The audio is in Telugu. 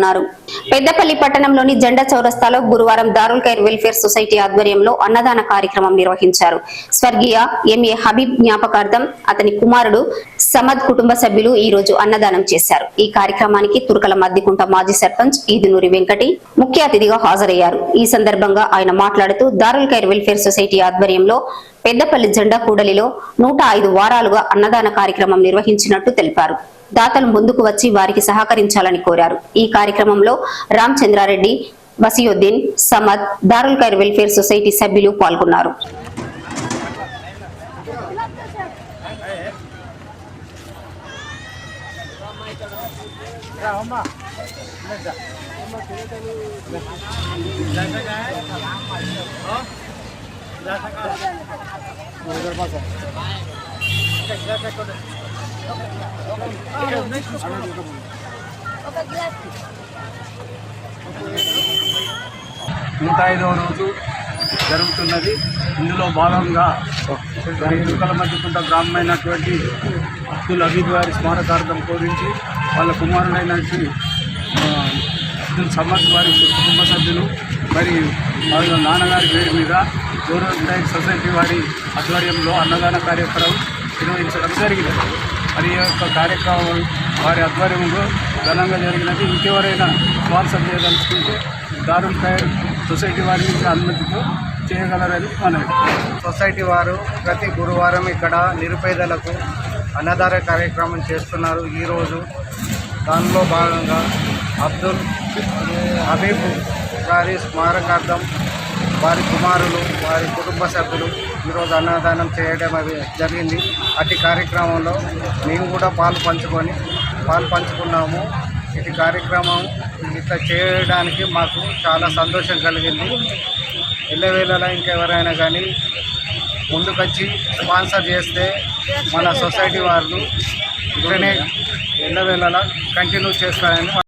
అన్నారు పెద్దపల్లి పట్టణంలోని జెండా చౌరస్తాలో గురువారం దారుల్ ఖైర్ వెల్ఫేర్ సొసైటీ ఆధ్వర్యంలో అన్నదాన కార్యక్రమం నిర్వహించారు. స్వర్గీయ ఎంఏ హబీబ్ జ్ఞాపకార్థం అతని కుమారుడు సమద్ కుటుంబ సభ్యులు ఈ రోజు అన్నదానం చేశారు. ఈ కార్యక్రమానికి తురకల మద్దికుంట మాజీ సర్పంచ్ ఈదునూరి వెంకటి ముఖ్య అతిథిగా హాజరయ్యారు. ఈ సందర్భంగా ఆయన మాట్లాడుతూ దారుల్ ఖైర్ వెల్ఫేర్ సొసైటీ ఆధ్వర్యంలో పెద్దపల్లి జెండా కూడలిలో నూట ఐదు వారాలుగా అన్నదాన కార్యక్రమం నిర్వహించినట్టు తెలిపారు. దాతలు ముందుకు వచ్చి వారికి సహకరించాలని కోరారు. ఈ కార్యక్రమంలో రామచంద్రారెడ్డి వసియుద్దీన్ సమద్ దారుల్ ఖైర్ వెల్ఫేర్ సొసైటీ సభ్యులు పాల్గొన్నారు. నూట ఐదవ రోజు జరుగుతున్నది. ఇందులో భాగంగా మరి మధ్యకుంట గ్రామమైనటువంటి అబ్దుల్ హబీబ్ గారి స్మారకార్థం కోరించి వాళ్ళ కుమారుడైనటువంటి అబ్దుల్ సమద్ వారి కుటుంబ సభ్యులు మరియు వాళ్ళ నాన్నగారి పేరు మీద గౌరవ వినాయక సొసైటీ వారి ఆధ్వర్యంలో అన్నదాన కార్యక్రమం నిర్వహించడం జరిగింది. మరి ఈ యొక్క కార్యక్రమం వారి ఆధ్వర్యంలో ఘనంగా జరిగినది. ఇంకెవరైనా స్పాన్సర్ చేయదలుచుకుంటే దారుణ ఖైర్ సొసైటీ వారి నుంచి అనుమతితో చేయగలరని మనవి. సొసైటీ వారు ప్రతి గురువారం ఇక్కడ నిరుపేదలకు అన్నదాన కార్యక్రమం చేస్తున్నారు. ఈరోజు దానిలో భాగంగా అబ్దుల్ హబీబ్ వారి స్మారకార్థం వారి కుమారులు వారి కుటుంబ సభ్యులు ఈరోజు అన్నదానం చేయడం అవి జరిగింది. అట్టి కార్యక్రమంలో మేము కూడా పాలు పంచుకొని పాలు పంచుకున్నాము. ఇటు కార్యక్రమం ఇట్లా చేయడానికి మాకు చాలా సంతోషం కలిగింది. ఎల్లవేళలా ఇంకెవరైనా కానీ ముందుకొచ్చి స్పాన్సర్ చేస్తే మన సొసైటీ వాళ్ళు ఇట్లనే ఎల్లవేళలా కంటిన్యూ చేస్తారని